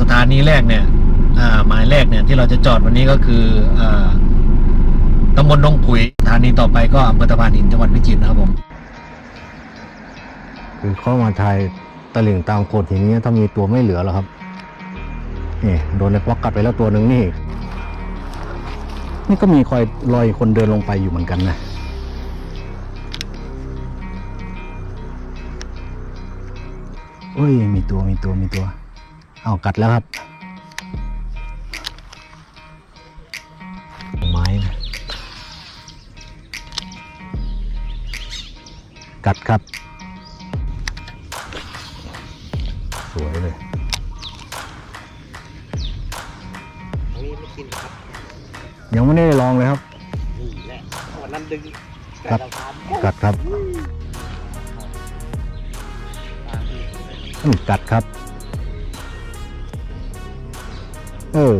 สถานีแรกเนี่ยอ่าหมายแรกเนี่ยที่เราจะจอดวันนี้ก็คืออ่าตำบลดงขุยสถานีต่อไปก็อำเภอตะพานหินจังหวัดพิจิตรนะครับผม คือเข้ามาทายตะลิ่งตามโขดหินนี้ถ้ามีตัวไม่เหลือแล้วครับนี่โดนในป๊อกกัดไปแล้วตัวหนึ่งนี่ นี่ก็มีคอยรอยคนเดินลงไปอยู่เหมือนกันนะเอ้ยมีตัวมีตัวมีตัว เอากัดแล้วครับ ไม้นะกัดครับ สวยเลยอันนี้ไม่กินครับยังไม่ได้ลองเลยครับนี่แหละวันนั้นดึงครับแต่เราทานกัดครับอืมกัดครับ เออ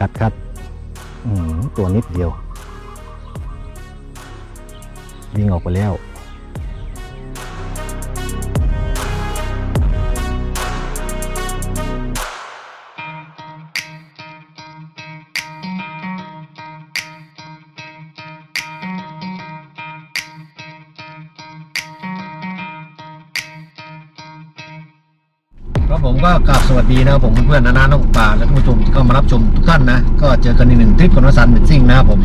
กัดครับตัวนิดเดียว วิ่งออกไปแล้ว ครับผมก็กราบสวัสดีนะครับผมเพื่อนๆนานาน้องป่าและท่านผู้ชมที่เข้ามารับชมทุกท่านนะก็เจอกันในหนึ่งทริปของนสันเบนซิ่งนะครับผม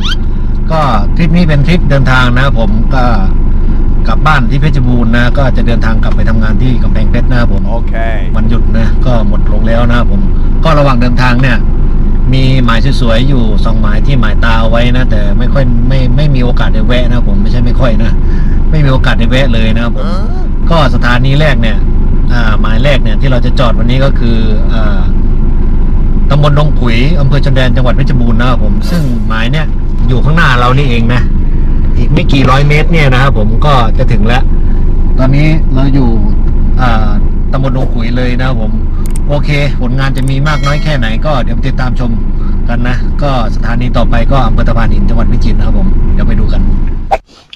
ก็ทริปนี้เป็นทริปเดินทางนะครับผมก็กลับบ้านที่เพชรบูรณ์นะก็จะเดินทางกลับไปทำงานที่กำแพงเพชรนะครับผม Okay. วันหยุดนะก็หมดลงแล้วนะครับผมก็ระหว่างเดินทางเนี่ยมีหมายสวยๆอยู่สองหมายที่หมายตาเอาไว้นะ แต่ไม่ค่อยไม่ไม่มีโอกาสได้แวะนะครับผมไม่ใช่ไม่ค่อยนะ ไม่มีโอกาสได้แวะเลยนะครับผมก็สถานีแรกเนี่ยอ่า หมายแรกเนี่ยที่เราจะจอดวันนี้ก็คืออ่าตำบลดงขุยอำเภอชนแดนจังหวัดเพชรบูรณ์นะครับผมซึ่งหมายเนี่ยอยู่ข้างหน้าเรานี่เองนะ อีกไม่กี่ร้อยเมตรเนี่ยนะครับผมก็จะถึงแล้ว ตอนนี้เราอยู่อ่าตำบลดงขุยเลยนะครับผม โอเค ผลงานจะมีมากน้อยแค่ไหนก็เดี๋ยวติดตามชมกันนะ ก็สถานีต่อไปก็อำเภอตะพานหินจังหวัดพิจิตรนะครับผมเดี๋ยวไปดูกัน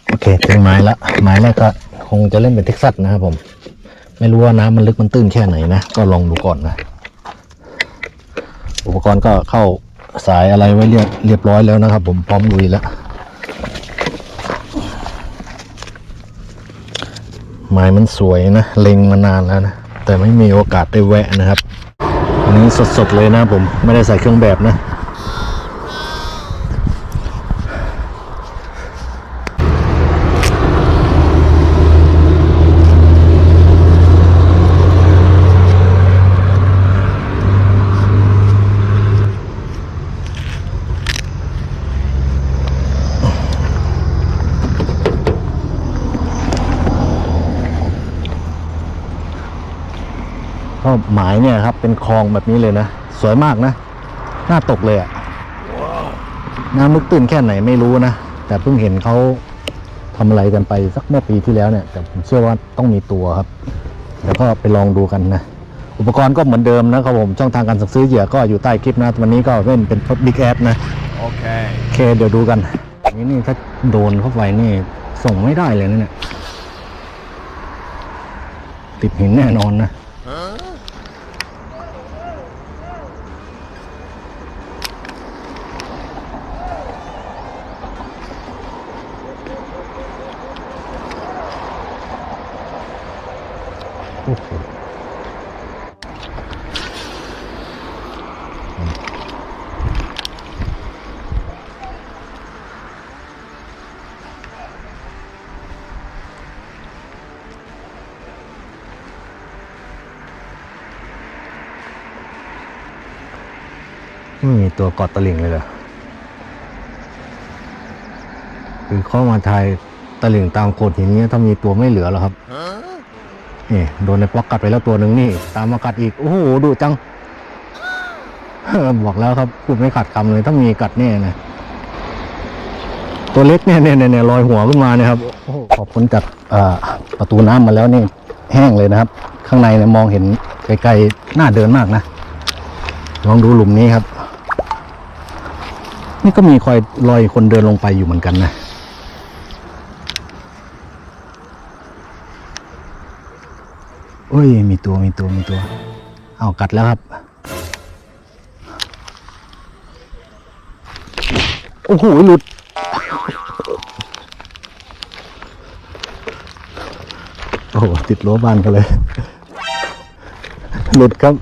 โอเคถึงไม้ละไม้แรกก็คงจะเล่นเป็นเท็กซัสนะครับผม ไม่รู้ว่าน้ำมันลึกมันตื้นแค่ไหนนะ ก็ลองดูก่อนนะ อุปกรณ์ก็เข้าสายอะไรไว้เรียบเรียบร้อยแล้วนะครับ ผมพร้อมลุยแล้ว ไม้มันสวยนะเล็งมานานแล้วนะ แต่ไม่มีโอกาสได้แวะนะครับ อันนี้สดๆเลยนะผมไม่ได้ใส่เครื่องแบบนะ หมายเนี่ยครับ เป็นคลองแบบนี้เลยนะ สวยมากนะ น่าตกเลยอะน้ำลึกตื้นแค่ไหนไม่รู้นะ แต่เพิ่งเห็นเขาทำอะไรกันไปสักเมื่อปีที่แล้วเนี่ย แต่ผมเชื่อว่าต้องมีตัวครับ แล้วก็ไปลองดูกันนะ อุปกรณ์ก็เหมือนเดิมนะครับผมช่องทางการสั่งซื้อเหยื่อก็อยู่ใต้คลิปนะ วันนี้ก็เล่นเป็นบิ๊กแอดนะ Okay. โอเค เดี๋ยวดูกัน นี่นี่ถ้าโดนเข้าไปนี่ส่งไม่ได้เลยนะเนี่ยติดหินแน่นอนนะ ไม่มีตัวกาะตะลิ่งเลยเหรอคือเข้ามาทายตะลิ่งตามโขดหินนี้ถ้ามีตัวไม่เหลือแล้วครับนี่โดนในป๊อกกัดไปแล้วตัวหนึ่งนี่ ตามมากัดอีก โอ้โหดุจังบอกแล้วครับพูดไม่ขาดคำเลย ถ้ามีกัดแน่นะตัวเล็กเนี่ยเนี่ยเนี่ยลอยหัวขึ้นมาเนี่ยครับขอบคุณจากประตูน้ำมาแล้วนี่ แห้งเลยนะครับ ข้างในเนี่ยมองเห็นไกลๆน่าเดินมากนะลองดูหลุมนี้ครับ นี่ก็มีคอยรอยคนเดินลงไปอยู่เหมือนกันนะโอ้ย มีตัวมีตัวมีตัว เอากัดแล้วครับ โอ้โหหลุด โอ้โห ติดรั้วบ้านกันเลย หลุดครับ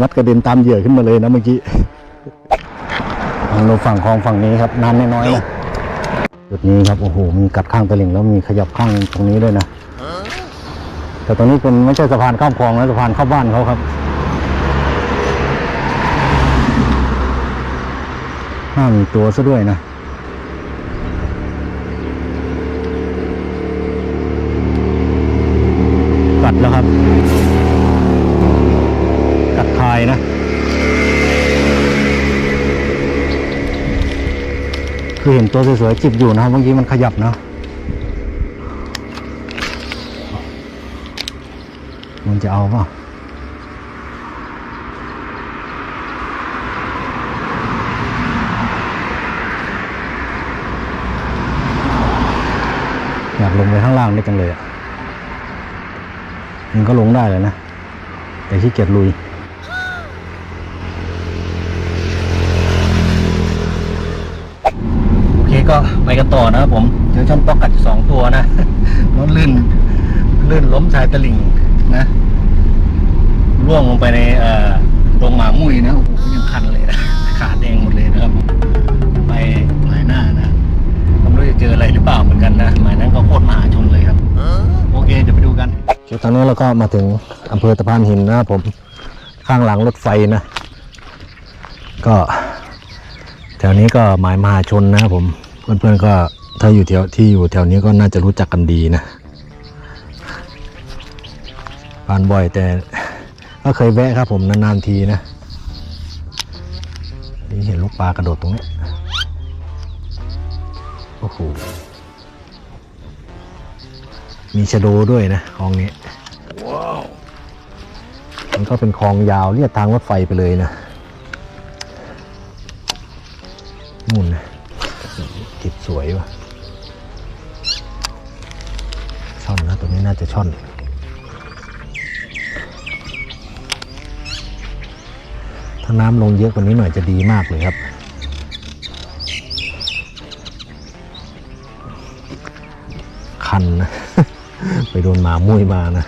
วัดกระเด็นตามเหยื่อขึ้นมาเลยนะเมื่อกี้ เราฝั่งคลองฝั่งนี้ครับน้ำน้อยๆนะจุดนี้ครับโอ้โหมีกัดข้างตลิ่งแล้วมีขยับข้างตรงนี้ด้วยนะแต่ตรงนี้เป็นไม่ใช่สะพานข้ามคลองนะสะพานเข้าบ้านเขาครับห้ามีตัวซะด้วยนะ คือเห็นตัวสวยๆจิบอยู่นะครับเมื่อกี้มันขยับนะมันจะเอาป่ะอยากลงไปข้างล่างได้จังเลยอะมันก็ลงได้เลยนะ แต่ขี้เกียจลุย โอเค ก็ไปกันต่อนะครับผมเจอช่อนป๊อกกัดสองตัวนะแล้วลื่นลื่นล้มชายตะลิ่งนะร่วงลงไปในเอ่อโรงหมามุ้ยนะโอ้โหยังคันเลยนะขาแดงหมดเลยนะครับ ไปหมายหน้านะผมไม่รู้จะเจออะไรหรือเปล่าเหมือนกันนะหมายนั้นก็โคตรมหาชนเลยครับโอเคเดี๋ยวไปดูกันตอนนี้เราก็มาถึงอำเภอตะพานหินนะครับผมข้างหลังรถไฟนะ ก็แถวนี้ก็หมายมหาชนนะครับผม เพื่อนๆก็ถ้าอยู่แถวที่อยู่แถวนี้ก็น่าจะรู้จักกันดีนะผ่านบ่อยแต่ก็เคยแวะครับผมนานๆทีนะนี่เห็นลูกปลากระโดดตรงนี้โอ้โหมีชะโดด้วยนะคลองนี้มันก็เป็นคลองยาวเรียบทางรถไฟไปเลยนะนู่นนะติด สวยว่ะ ช่อนนะตัวนี้น่าจะช่อน ถ้าน้ำลงเยอะกว่านี้หน่อยจะดีมากเลยครับคันนะ ไปโดนหมามุ้ยมานะ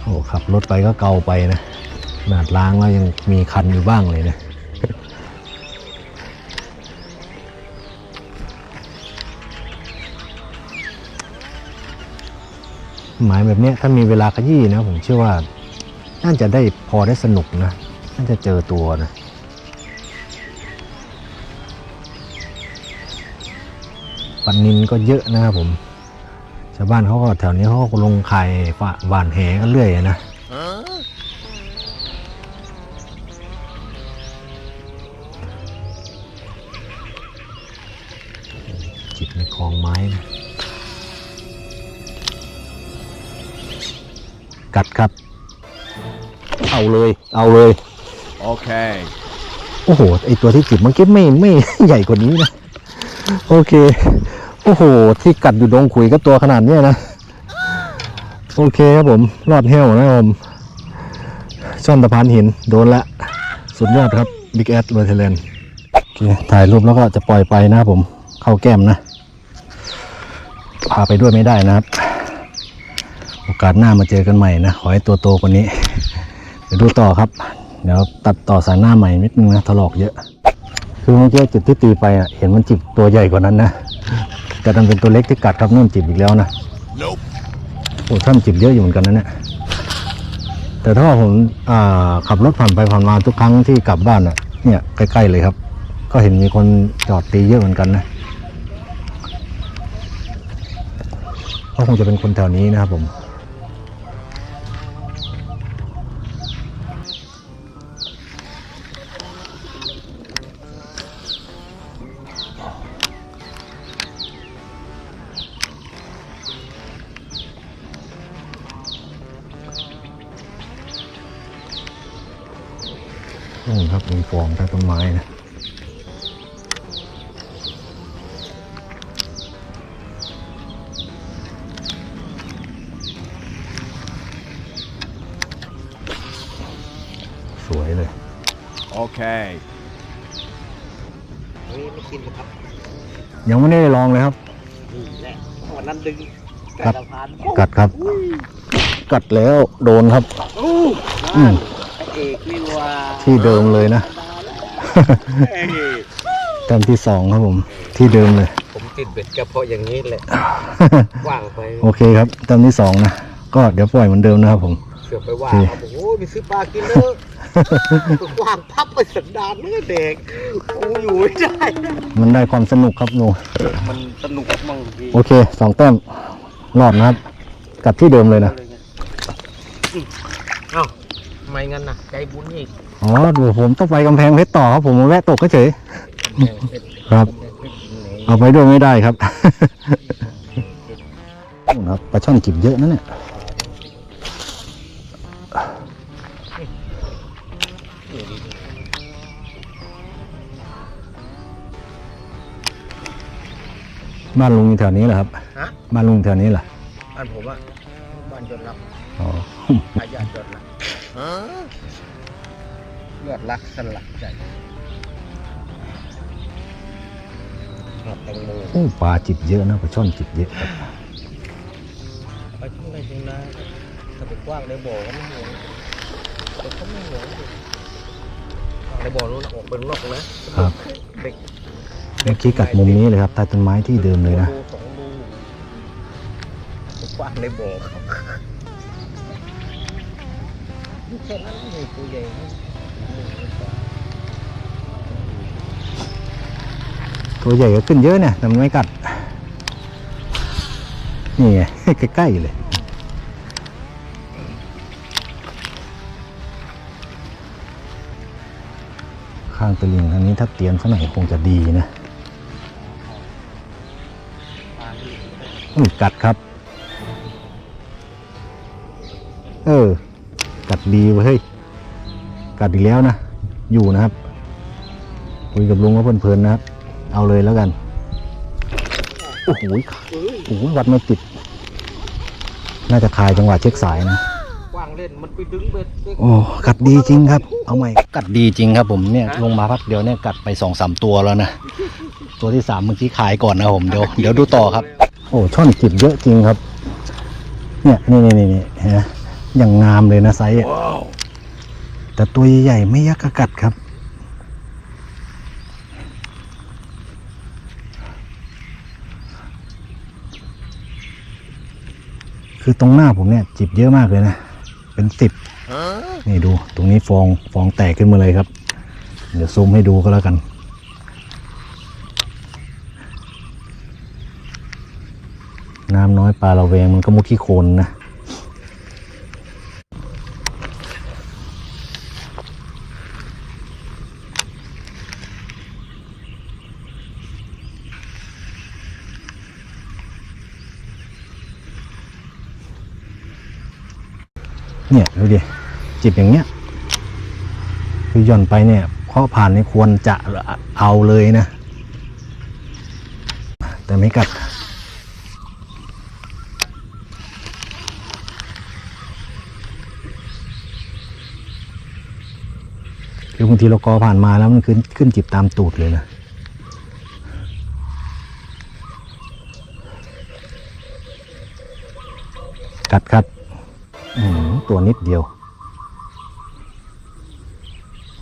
โอ้ขับรถไปก็เกาไปนะ ขนาดล้างแล้วยังมีคันอยู่บ้างเลยนะหมายแบบนี้ถ้ามีเวลาขยี้นะ ผมเชื่อว่าน่าจะได้พอได้สนุกนะ น่าจะเจอตัวนะปันนินก็เยอะนะครับผม ชาวบ้านเขาก็แถวนี้เขาก็ลงไข่ฝาหวานแหกันเรื่อยนะ จิบในคลองไม้นะกัดครับ เอาเลย เอาเลย Okay. โอ้โห ไอตัวที่จิบเมื่อกี้ไม่ไม่ใหญ่กว่านี้นะ โอเค โอ้โห ที่กัดอยู่ดงขุยก็ตัวขนาดเนี้ยนะ โอเคครับผม รอดเฮลนะครับผมซ่อนตะพานหิน โดนละ สุดยอดครับ Big a d เวอร์เทเลนโอเค ถ่ายรูปแล้วก็จะปล่อยไปนะครับผม เข้าแก้มนะ พาไปด้วยไม่ได้นะครับ โอกาสหน้ามาเจอกันใหม่นะ ขอให้ตัวโตกว่านี้ เดี๋ยวดูต่อครับ เดี๋ยวตัดต่อสายหน้าใหม่นิดนึงนะถลอกเยอะ คือเมื่อกี้จุดที่ตีไปอะ เห็นมันจิบตัวใหญ่กว่านั้นนะ แต่มันเป็นตัวเล็กที่กัดครับนู่นจิบอีกแล้วนะ Nope. โอ้ท่านจิบเยอะอยู่เหมือนกันนะเนี่ย แต่ถ้าว่าผมอ่าขับรถผ่านไปผ่านมาทุกครั้งที่กลับบ้านอะ เนี่ยใกล้ๆเลยครับ ก็เห็นมีคนจอดตีเยอะเหมือนกันนะ ก็คงจะเป็นคนแถวนี้นะครับผมนู่ครับมีฟองใต้ต้นไม้นะ ยังไม่ได้ลองเลยครับนี่แหละวันนั้นดึงครับสะพานกัดครับ กัดแล้วโดนครับ อู้อืนั่มนพระเอกนี่ว่าที่เดิมเลยนะ เอ้ยแต้มที่สองครับผม ที่เดิมเลย ผมติดเบ็ดก็เพราะอย่างนี้แหละว่างไปโอเคครับแต้มที่สองนะก็เดี๋ยวปล่อยเหมือนเดิมนะครับผม เสือกไปว่างโอเคเขาบอกโอ้ยไปซื้อปลากินเลย ว่างพับไปสันดานเลยเด็กโอ้อยู่ไม่ได้ มันได้ความสนุกครับลุงมันสนุกมั่งดีโอเคสองแต้มรอดนะครับกัดที่เดิมเลยนะเอ้าทำไมงั้นน่ะใจบุญอีกอ๋อเดี๋ยวผมต้องไปกำแพงเพชรต่อครับผมมาแวะตกก็เฉยครับ เอาไปด้วยไม่ได้ครับครับปลาช่อนจิบเยอะนะเนี่ย บ้านลุงอยู่แถวนี้เหรอครับ ฮะบ้านลุงแถวนี้เหรอบ้านผมอะบ้านยอดรักอ๋ออาญาติยอดรักยอดรักสลักใจหอดแตงโมโอ้ปลาจิบเยอะนะปลาช่อนจิบเยอะครับไปทุ่งไรทุ่งนาถ้าไปกว้างในบ่อก็ไม่ห่วงแต่เขาไม่ห่วงดิในบ่อนู้นออกเป็นนอกนะ ครับ เด็ก เมื่อกี้กัดมุมนี้เลยครับใต้ต้นไม้ที่เดิมเลยนะรูสองรูไปกว้างในบ่อเขาแค่นั้นเลยตัวใหญ่นะตัวใหญ่ก็ขึ้นเยอะเนี่ยแต่มันไม่กัด นี่ไงใกล้ๆเลยข้างตะลิงทางนี้ถ้าเตรียมสักหน่อยคงจะดีนะ กัดครับ เออ กัดดีเว้ยกัดอีกแล้วนะ อยู่นะครับคุยกับลุงว่าเพลินๆนะครับ เอาเลยแล้วกัน โอ้โหโอ้โหวัดไม่ติด น่าจะคายจังหวะเช็คสายนะ โอ้กัดดีจริงครับ เอาใหม่ กัดดีจริงครับผมเนี่ยลงมาพักเดียวเนี่ยกัดไปสองสามตัวแล้วนะ ตัวที่สามเมื่อกี้ขายก่อนนะครับผมเดี๋ยวเดี๋ยวดูต่อครับ โอ้ช่อนจิบเยอะจริงครับ เนี่ยนี่นี่นี่นี่เห็นไหมอย่างงามเลยนะไซส์อะแต่ตัวใหญ่ๆไม่ยักกระกัดครับคือตรงหน้าผมเนี่ยจิบเยอะมากเลยนะ เป็นสิบนี่ดูตรงนี้ฟองฟองแตกขึ้นมาเลยครับ เดี๋ยวซูมให้ดูก็แล้วกัน น้ำน้อยปลาละเวงมันก็มุดขี้โคลนนะ ดูดิจิบอย่างเงี้ยคือหย่อนไปเนี่ยเพราะผ่านนี่ควรจะเอาเลยนะ แต่ไม่กัดคือบางทีเรากอผ่านมาแล้วมันขึ้นขึ้นจิบตามตูดเลยนะ กัดครับอืมตัว นิดเดียว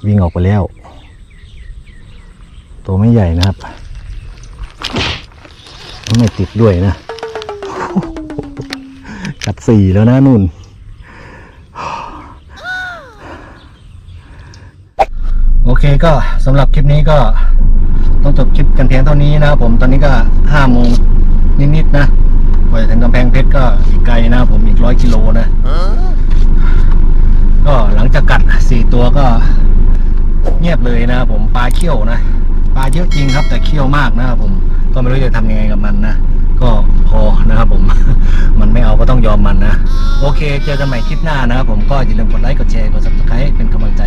วิ่งออกไปแล้ว ตัวไม่ใหญ่นะครับ ไม่ติดด้วยนะกัดสี่แล้วนะนุ่นโอเคก็สำหรับคลิปนี้ก็ต้องจบคลิปกันเพียงเท่านี้นะครับผมตอนนี้ก็ห้าโมงนิดๆนะกว่าจะถึงกำแพงเพชรก็อีกไกลนะครับผมอีกร้อยกิโลนะ ก็หลังจากกัดสี่ตัวก็เงียบเลยนะครับผมปลาเขี้ยวนะปลาเยอะจริงครับแต่เขี้ยวมากนะครับผมก็ไม่รู้จะทำยังไงกับมันนะก็พอนะครับผม มันไม่เอาก็ต้องยอมมันนะ โอเค เจอกันใหม่คลิปหน้านะครับผมก็อย่าลืมกดไลค์กดแชร์กดซับสไคร b ์เป็นกำลังใจ